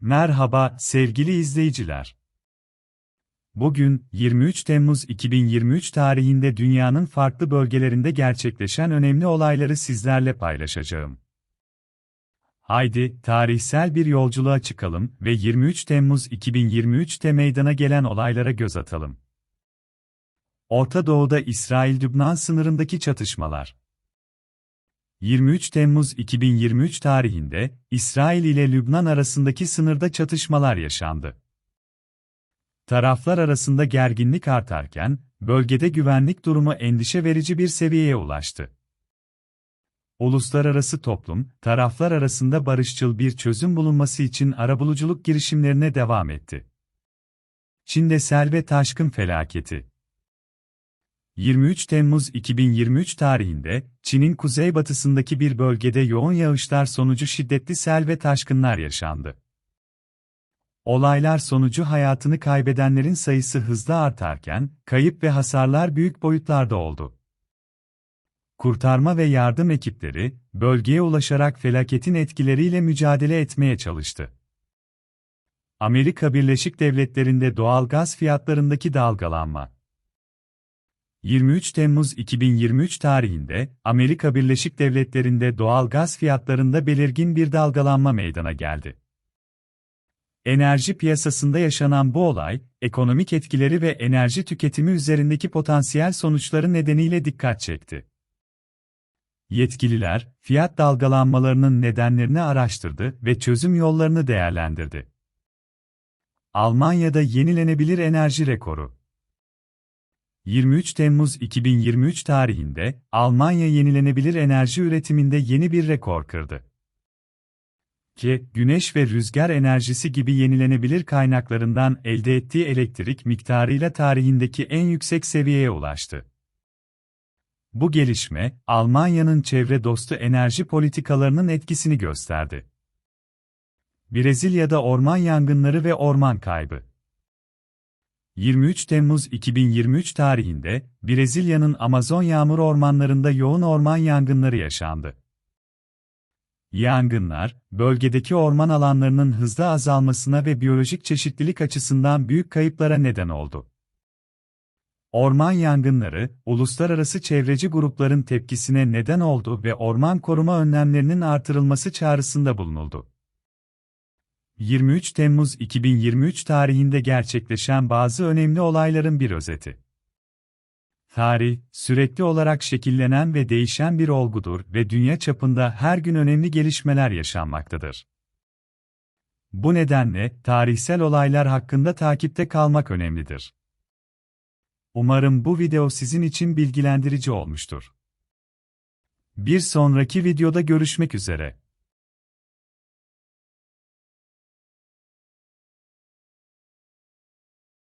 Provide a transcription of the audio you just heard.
Merhaba sevgili izleyiciler. Bugün 23 Temmuz 2023 tarihinde dünyanın farklı bölgelerinde gerçekleşen önemli olayları sizlerle paylaşacağım. Haydi tarihsel bir yolculuğa çıkalım ve 23 Temmuz 2023'te meydana gelen olaylara göz atalım. Orta Doğu'da İsrail-Lübnan sınırındaki çatışmalar 23 Temmuz 2023 tarihinde İsrail ile Lübnan arasındaki sınırda çatışmalar yaşandı. Taraflar arasında gerginlik artarken bölgede güvenlik durumu endişe verici bir seviyeye ulaştı. Uluslararası toplum, taraflar arasında barışçıl bir çözüm bulunması için arabuluculuk girişimlerine devam etti. Çin'de sel ve taşkın felaketi 23 Temmuz 2023 tarihinde, Çin'in kuzeybatısındaki bir bölgede yoğun yağışlar sonucu şiddetli sel ve taşkınlar yaşandı. Olaylar sonucu hayatını kaybedenlerin sayısı hızla artarken, kayıp ve hasarlar büyük boyutlarda oldu. Kurtarma ve yardım ekipleri, bölgeye ulaşarak felaketin etkileriyle mücadele etmeye çalıştı. Amerika Birleşik Devletleri'nde doğal gaz fiyatlarındaki dalgalanma 23 Temmuz 2023 tarihinde Amerika Birleşik Devletleri'nde doğal gaz fiyatlarında belirgin bir dalgalanma meydana geldi. Enerji piyasasında yaşanan bu olay, ekonomik etkileri ve enerji tüketimi üzerindeki potansiyel sonuçları nedeniyle dikkat çekti. Yetkililer, fiyat dalgalanmalarının nedenlerini araştırdı ve çözüm yollarını değerlendirdi. Almanya'da yenilenebilir enerji rekoru 23 Temmuz 2023 tarihinde Almanya yenilenebilir enerji üretiminde yeni bir rekor kırdı. Ki, güneş ve rüzgar enerjisi gibi yenilenebilir kaynaklarından elde ettiği elektrik miktarıyla tarihindeki en yüksek seviyeye ulaştı. Bu gelişme, Almanya'nın çevre dostu enerji politikalarının etkisini gösterdi. Brezilya'da orman yangınları ve orman kaybı 23 Temmuz 2023 tarihinde Brezilya'nın Amazon yağmur ormanlarında yoğun orman yangınları yaşandı. Yangınlar, bölgedeki orman alanlarının hızla azalmasına ve biyolojik çeşitlilik açısından büyük kayıplara neden oldu. Orman yangınları, uluslararası çevreci grupların tepkisine neden oldu ve orman koruma önlemlerinin artırılması çağrısında bulunuldu. 23 Temmuz 2023 tarihinde gerçekleşen bazı önemli olayların bir özeti. Tarih, sürekli olarak şekillenen ve değişen bir olgudur ve dünya çapında her gün önemli gelişmeler yaşanmaktadır. Bu nedenle tarihsel olaylar hakkında takipte kalmak önemlidir. Umarım bu video sizin için bilgilendirici olmuştur. Bir sonraki videoda görüşmek üzere.